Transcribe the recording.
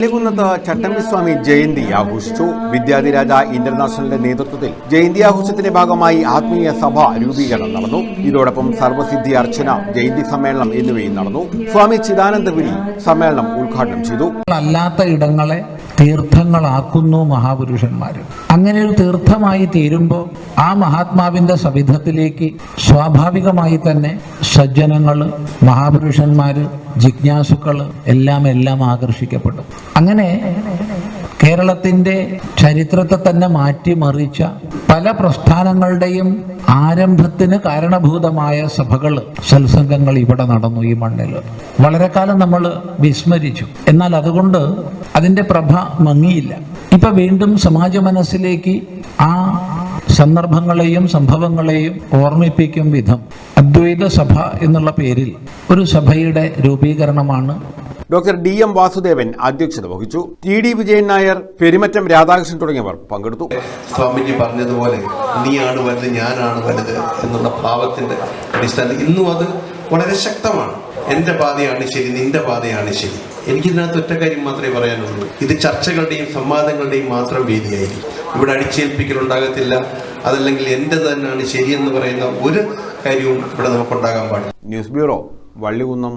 പള്ളികുന്നത്ത് ചട്ടമ്പിസ്വാമി ജയന്തി ആഘോഷിച്ചു. വിദ്യാധിരാജ ഇന്റർനാഷണലിന്റെ നേതൃത്വത്തിൽ ജയന്തി ആഘോഷത്തിന്റെ ഭാഗമായി ആത്മീയ സഭ രൂപീകരണം നടന്നു. ഇതോടൊപ്പം സർവസിദ്ധി അർച്ചന ജയന്തി സമ്മേളനം എന്നിവയും നടന്നു. സ്വാമി ചിദാനന്ദപുരി സമ്മേളനം ഉദ്ഘാടനം ചെയ്തു. അല്ലാത്ത ഇടങ്ങളെ തീർത്ഥങ്ങളാക്കുന്നു മഹാപുരുഷന്മാർ അങ്ങനെ ഒരു തീർത്ഥമായി തീരുമ്പോൾ ആ മഹാത്മാവിന്റെ സവിധത്തിലേക്ക് സ്വാഭാവികമായി തന്നെ സജ്ജനങ്ങൾ മഹാപുരുഷന്മാര് ജിജ്ഞാസുക്കൾ എല്ലാം എല്ലാം ആകർഷിക്കപ്പെടും. അങ്ങനെ കേരളത്തിന്റെ ചരിത്രത്തെ തന്നെ മാറ്റിമറിച്ച പല പ്രസ്ഥാനങ്ങളുടെയും ആരംഭത്തിന് കാരണഭൂതമായ സഭകൾ സത്സംഗങ്ങൾ ഇവിടെ നടന്നു ഈ മണ്ണിൽ. വളരെ കാലം നമ്മൾ വിസ്മരിച്ചു. എന്നാൽ അതുകൊണ്ട് അതിന്റെ പ്രഭ മങ്ങിയില്ല. ഇപ്പൊ വീണ്ടും സമാജ മനസ്സിലേക്ക് ആ സന്ദർഭങ്ങളെയും സംഭവങ്ങളെയും ഓർമ്മിപ്പിക്കും വിധം. അദ്വൈത സഭ എന്നുള്ള പേരിൽ ഒരു സഭയുടെ രൂപീകരണമാണ് ഡോക്ടർ ഡി എം വാസുദേവൻ അധ്യക്ഷത വഹിച്ചു. ടി ഡി വിജയൻ നായർ പെരുമറ്റം രാധാകൃഷ്ണൻ തുടങ്ങിയവർ പങ്കെടുത്തു. സ്വാമിജി പറഞ്ഞതുപോലെ നീയാണ് വലുത് ഞാനാണ് വലുത് എന്നുള്ള ഭാവത്തിന്റെ അടിസ്ഥാനത്തിൽ ഇന്നും അത് വളരെ ശക്തമാണ്. എന്റെ പാതയാണ് ശരി നിന്റെ പാതയാണ് ശരി. എനിക്കിതിനകത്ത് ഒറ്റ കാര്യം മാത്രമേ പറയാനുള്ളൂ. ഇത് ചർച്ചകളുടെയും സംവാദങ്ങളുടെയും മാത്രം വേദിയായിരിക്കും. ഇവിടെ അടിച്ചേൽപ്പിക്കൽ ഉണ്ടാകത്തില്ല അതല്ലെങ്കിൽ എന്റെ തന്നെയാണ് ശരിയെന്ന് പറയുന്ന ഒരു കാര്യവും ഇവിടെ നമുക്ക് നമുക്കുണ്ടാകാൻ പാടില്ല. News bureau Vallikunnam.